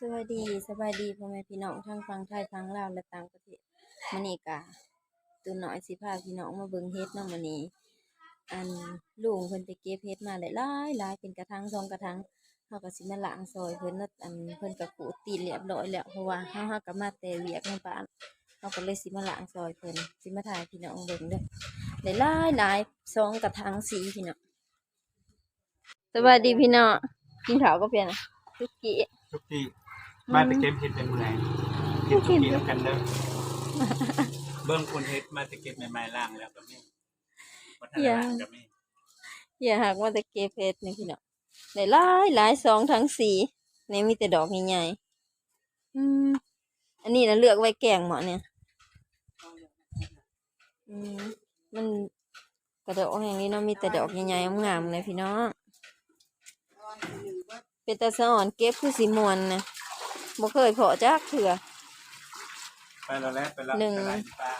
สวัสดีสบายดีพ่อแม่พี่น้องทั้งฟังไทยฟังลาวและต่างประเทศมื้อนี้กะตัวน้อยสิพาพี่น้องมาเบิ่งเฮ็ดเนาะมื้อนี้อันลุงเพิ่นไปเก็บเฮ็ดมาได้หลายหลายเป็นกระถางสองกระถางเฮาก็สิมาล้างซอยเพิ่นเนาะอันเพิ่นก็ขูดตีนเรียบร้อยแล้วเพราะว่าเฮาเฮาก็มาแต่เวียกในบ้านเฮาก็เลยสิมาล้างซอยเพิ่นสิมาถ่ายพี่น้องเบิ่งเด้อได้หลายหลายสองกระถางสีพี่น้องสวัสดีพี่น้องกินข้าวก็เพียงนะทุกกี้ทุกที่ มาแตะเก็บเห็ดเป็นเมื่อยกินทุกที่แล้วกันเด้อเบิ่งคนเฮ็ดมาแตะเก็บใหม่ๆล่างแล้วก็มีวัฒนธรรมก็มีอย่าหากว่าจะเก็บเพชรนี่พี่น้องได้หลายหลายสองทั้งสีนี่มีแต่ดอกใหญ่ๆอืมอันนี้นะเลือกไว้แกงเหมาะเนี่ยอืมมันกระดอกอย่างนี้เนาะมีแต่ดอกใหญ่ๆงามๆเลยพี่น้องเป็นตาสะอ่อนเก็บคือสีมวนนะ บ่เคยเพาะจักเถื่อไปแล้วแหล้วไปแล้วหนึ่งไปแล้วป้า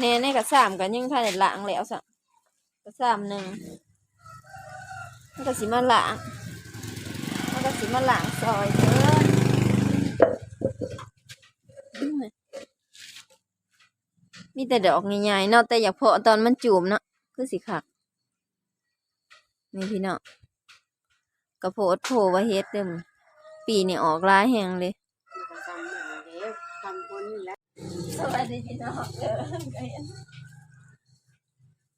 แน่ในกระสามกันยังทันได้ล้างแล้วสะกระสามหนึ่งมันก็สิมาล้างมันก็สิมาล้างซอยเด้ออืมมีแต่ดอกใหญ่ๆเนาะแต่อยากเพาะตอนมันจูมเนาะคือสิคักนี่พี่เนาะกระโพดโผล่ว่าเฮ็ดเด้มปีนี่ออกหลายแหงเลย ทำหนึ่งเด้ทำคนนี่แหละ สวัสดีพี่น้องเด้อ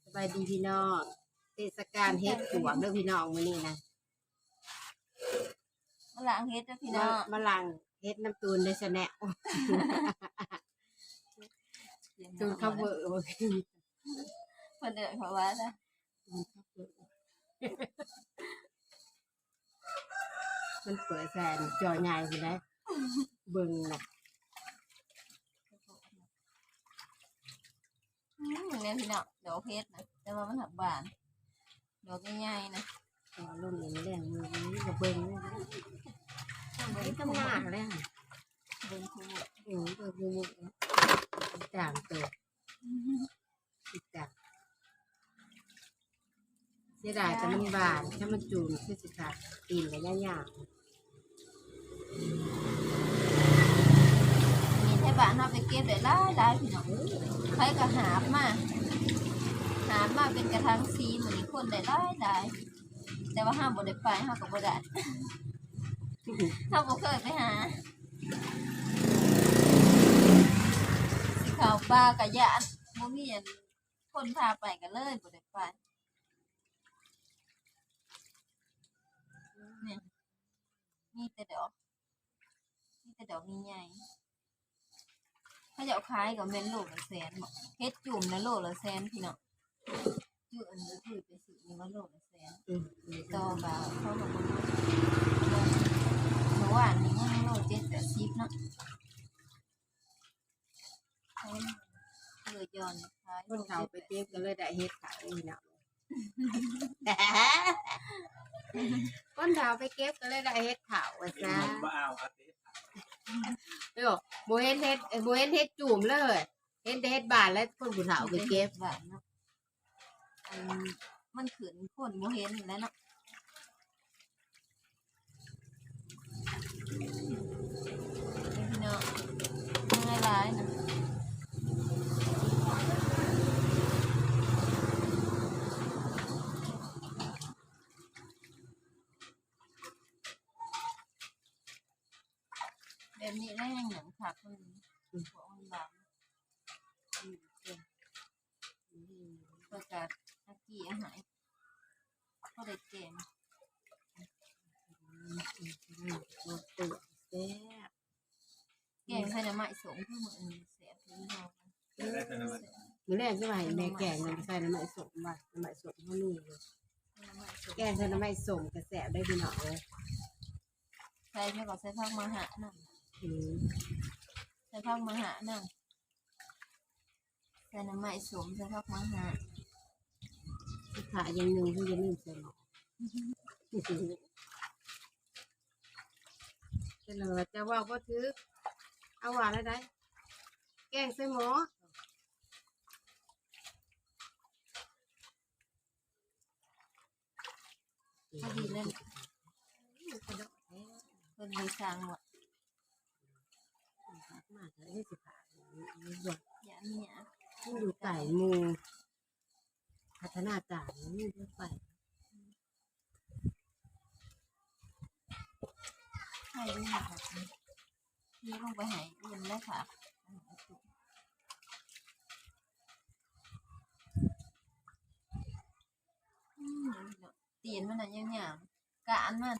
สบายดีพี่น้องเทศกาลเฮ็ดขวงเด้อพี่น้องมื้อนี้นะมาล้างเฮ็ดเด้อพี่มาน้องมาลังเฮ็ดน้ำตูนได้ซะแน่ตูนข้าวเบอร์บ่คือเพิ่นเดินเขาว่าจ้ะตูนข้าวเบอร์มันเปิดแสนจอใหญ่ไปได้เบิ่งน่ะ อืมเนี่ยพี่น้องดอกเฮ็ดนะแต่ว่ามันหักบานดอกใหญ่ๆนะจอรุ่นนี้แรงมือนี้ก็เบิ่งนี่นี่ทำงานแล้วเบิ่งคู่โอ้ยเบิ่งมุกต่างตัวอีกต่างเสียดายแต่มันบานถ้ามันจูนคือสิขาดตีนกันยากมีไท บ้านเฮาไปเก็บได้หลายหลายพี่น้องใครก็หาบมาหาบมาเป็นกระถางสีเหมือนคนได้หลายหลายแต่ว่าห้ามบ่ได้ไปเฮาก็บ่ได้เฮาบ่เคยไปหาสิข้าวป่ากะยานบ่มีอันคนพาไปก็เลยบ่ได้ไปเนี่ยมีแต่ดอกมีแต่ดอกใหญ่ๆ เขาจะเอาขายกับเมนโลละแสนบอกเฮ็ดจุ่มนะโลละแสนพี่น้องจื้ออันนี้ถือไปซื้อนี่ว่าโลละแสนอืมต่อบาทเขาบอกว่าโลเมื่อวานนี้ยังโลเจ็ดแปดสิบเนาะเขาเลยย้อนขายคนเขาไปเก็บก็เลยได้เฮ็ดขายนี่เนาะคนเขาไปเก็บก็เลยได้เฮ็ดขาวว่าซะบ่เอาเอาเฮ็ เดี๋ยวโบเฮ็นเฮ็ดโบเฮ็นเฮ็ดจุ่มเลยเฮ็ดแต่เฮ็ดบานแล้วคนผู้เฒ่าไปเก็บบาทเนาะอันมันขืนคนโมเห็นอยู่แล้วเนาะพี่น้องง่ายร้ายนะ แบบ นี้ได้ยังหนังขาดคนบอกมันบางอืมเก่งประกาศอากีอาหารเขาได้เกมโอ้ตัวแซ่บเกมใส่น้ำไม้สมคือเหมือนเสียพี่น้องได้แต่น้ำมันมื้อแรกจะมาให้แม่แกงมันใส่น้ำมันสมบ่น้ำมันสมเฮามีเลยน้ำไม้สมแกงใส่น้ำมันสมก็แซ่บได้พี่น้องเลยใส่ไม่ก็ใส่พักมาหานั่ งอืมใส่พักมาหานั่งใส่น้ำไม้สมใส่พักมาหาสิขาอย่างหนึงที่จะนิ่มใส่หม้อเป็นเลยจะว่าบ่ถือเอาว่าแล้วได้แกงใส่หม้อพอดีเลยกระโดดแท้คนเลยสร้างว่า มากเลยสิผ่านนี่บ่อย่าเนี่ยมันอยู่ไก่หมูพัฒนาการนี่ด้วยไปให้ด้วยค่ะนี่ลงไปใหายเงินแล้วค่ะอืมตีนมันน่ะยังหยางกะอันมัน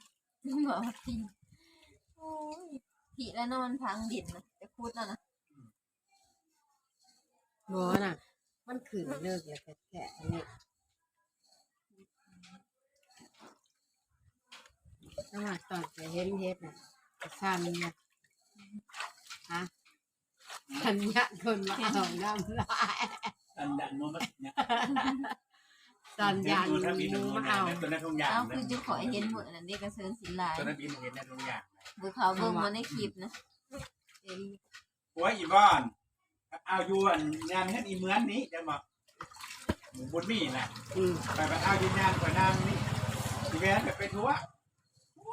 บอกว่าตีนโอ้ย ผีแล้วนอนพังดินนะจะพูดแล้วนะหมอน่ะ มันขืนเลิกแล้วแต่แค่อันนี้ระหว่างตอนจะเห็นเฮ็ดน่ะจะสั่นเนี่ยฮะสัญญาคนมาเอาน้ำลายอันดันโมมันเนี่ยสัญญาณตัวนั้นมีหนึ่งมาเอาเอาตัวนั้นทุกอย่างเอ้าคือจะขอให้เห็นหมดอันนี้กระเซินสินลายตัวนั้นมีหนึ่งเห็นในทุกอย่าง บุเขาเบิ่งมาในคลิปนะเห็นโอ้ยอีบอนเอาอยู่อันงานให้อีเหมือนนี้จะมาบุญมีนะอืมไปไปเอายืนยันกว่านางนี่อีแวนแบบไปทั่วโอ้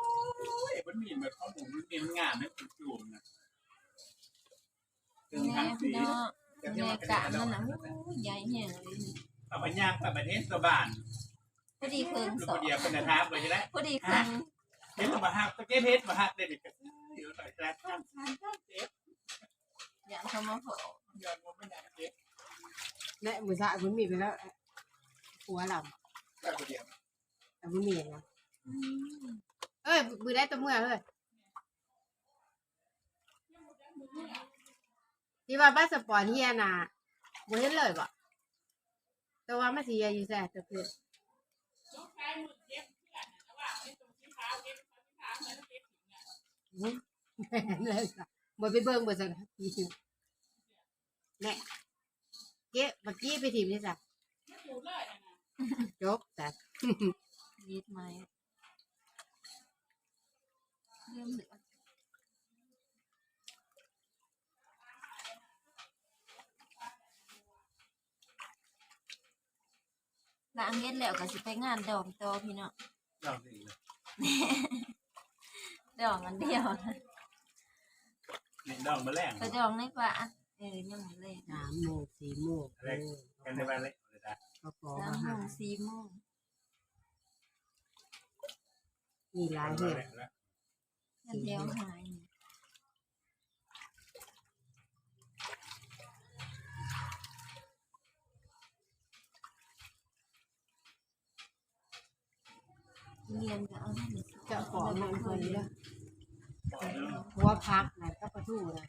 ยมันมีแบบข้อมูลมันเป็นงานนั่นจุ่มนะถึงแม่ทั้งสี พี่น้องแม่กะมันนะโอ้ยใหญ่แห้งเลยนี่เอาไปย่างไปประเทศสบานพอดีเคิงลูสอกงเดียวเป็นทางไปใช่ไหมพอดีเคิง เห็นมาหักตะเกียบเพชรมาหักเด็ดกันเดี๋ยวหน่อยแล้วข้ามข้ามข้ามเจ็บอย่างเขามาเผาย้อนว่าไม่ได้เจ็บแม่มือสะคุณมีไปแล้วหัวหลับแต่คนเดียวแต่คุณมีนะเอ้ยมือได้ตัวเมื่อเฮ้ยที่ว่าบ้านสปอร์ตเฮียน่ะบ่เห็นเลยบ่แต่ว่ามันสิเฮียอยู่แซ่ตัวเพื่อน แม่นเลยค่ะบ่ไปเบิ่งบ่ซั่นแม่เก๊ะเมื่อกี้ไปทีมนี่จ้ะจบจ้ะยีดไหมเริ่มเหลือล้างเฮ็ดแล้วก็สิไปงานดอกต่อพี่น้องลองสิ ดอกอันเดียวนะนี่ดองมาแรงไปดอกในป่าเออยังไม่เลยสามโมงสี่โมงเออกันในวันเล็กเลยนะเขาขอสามมาโมหางสี่โมงมีหลายเรื่องอันเดียวหายเรียนก็เอาให้มันสเจ้าของมันเคยเลเด้อ หัวพักนะก็ประตูนะ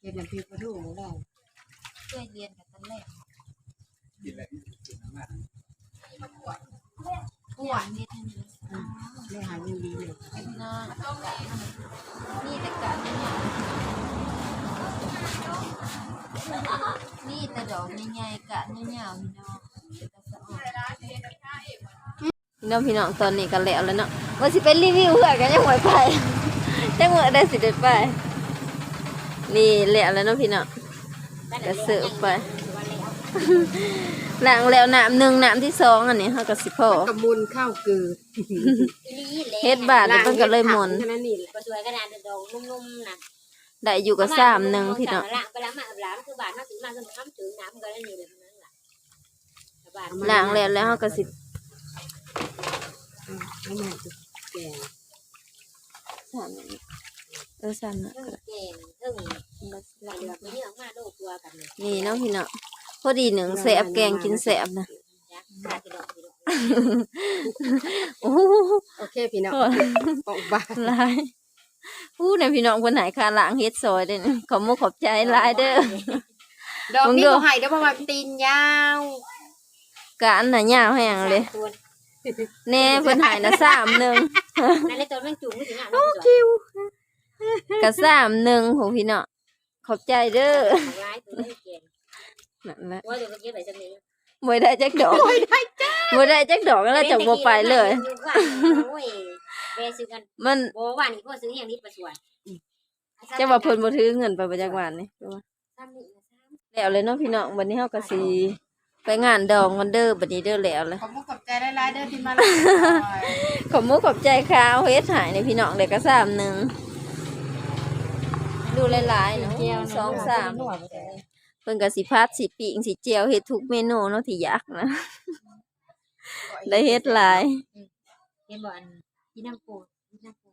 เห็นน้ำพริกประตูได้ช่วยเรียนกับตอนแรกกินอะไรกินน้ำมันอ้วนนิดนึงไม่หายินดีเลยไอ้พี่น้องกะนี่แต่กะนี่เนี่ยนี่แต่ดอกใหญ่ๆกะยาวๆพี่น้องแต่สะอ่อนพี่น้องพี่น้องตอนนี้กันแล้วแล้วเนาะว่าสิไปรีวิวเพื่อกันยังไหวไป ยังไหวได้สิเด็ดไป นี่แล้วแล้วเนาะพี่น้องก็เสิร์ฟไปหลังแล้วน้ำหนึ่งน้ำที่สองอันนี้เขาก็สิพอกระมุนข้าวกือเฮ็ดบาทแล้วมันก็เลยหมุนแค่นั้นนี่ก็สวยขนาดดอกนุ่มๆนะได้อยู่กับสามหนึ่งพี่น้องละไปละมาหลามคือบาทมาถึงมาคือคำถึงน้ำก็ได้นี่เลยนั่นแหละบาทล้างแล้วแล้วเขาก็สิไม่แม่จะแกง สามอันนี้เออสามอันะทึ่งเก่งทึ่งหลังเดือดไปนี่ออกมาโดตัวกันเลยนี่เนาะพี่น้องพอดีหนึ่งแสบแกงกินแสบนะยักษ์ขาดดอกดอกโอ้โหโอเคพี่น้องปอกบานหลายอู้ในพี่น้องคนไหนคาล้างเฮ็ดซอยเด้อขอบมุกขอบใจหลายเด้อ ดอกมึงนี้ดูก็ให้เด้อเพราะว่าตีนยาวกะอันน่ะยาวแห้งเลยตัว แน่เพิ่นใหายนะสามหนึ่งนั่นเลยตัวแม่งจุ่มไม่ถึงอะคิวกะสามหนึ่งโหพี่น้องขอบใจเด้อร้ายตัวเก่งนั่นแหละว่าตัวเมื่อกี้ไปสักนิดบ่ได้จักดอกบ่ได้จักดอกแล้วจักบ่ไปเลย โอ้ยเบซื้อกันมันโบว่านี่ก็ซื้ออย่างนี้ประสวนจะว่าเพิ่นบ่ถือเงินไปประจักหวานนี่ซ้ำนี่ซ้แล้วเลยเนาะพี่น้องวันนี้เฮาก็สิ ไปงานดองกันเด้อบัดนี้เด้อแล้วเลยขอบคุณขอบใจหลายๆเด้อที่มาลาขอบมุกขอบใจค่ะเฮ็ดหายในพี่น้องเด็กก็สามหนึ่งดูหลายๆเนาะสองสามหนวดบ่ได้เพิ่นก็สิพัดสิปีงสิเจียวเฮ็ดทุกเมนูเนาะที่อยากนะ ได้เฮ็ดหลาย เห็นบ่อันที่น้ำปูที่น้ำปู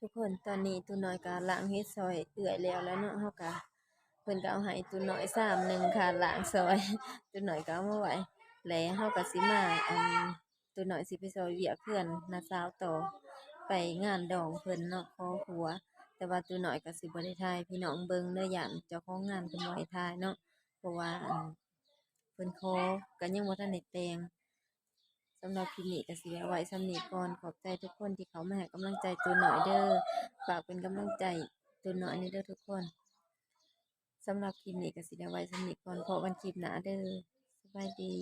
ทุกคนตอนนี้ตูน้อยก็ล้างเฮ็ดซอยเอื่อยแล้วแล้วเนาะเฮาก็ เพิ่นก็เอาให้ตูน้อยซ้ำหนึ่งค่ะล้างซอยตูน้อยก็เอามาไว้แล้วเฮาก็สิมาอันตูน้อยสิไปซอยเวียกเพื่อนน้าสาวต่อไปงานดองเพิ่นเนาะขอหัว แต่ว่าตูน้อยก็สิบ่ได้ถ่ายพี่น้องเบิ่งเด้อย่านเจ้าของงานเพิ่นบ่ให้ถ่ายเนาะเพราะว่าอันเพิ่นขอก็ยังบ่ทันได้แต่งสำหรับคลิปนี้ก็สิเอาไว้สำนีก่อนขอบใจทุกคนที่เขามาให้กำลังใจตัวหน่อยเด้อฝากเป็นกำลังใจตัวหน่อยนี่เด้อทุกคน สำหรับคลิปนี้ก็สิได้ไว้สำนี้ก่อนพอวันคลิปหน้าเด้อสบายดี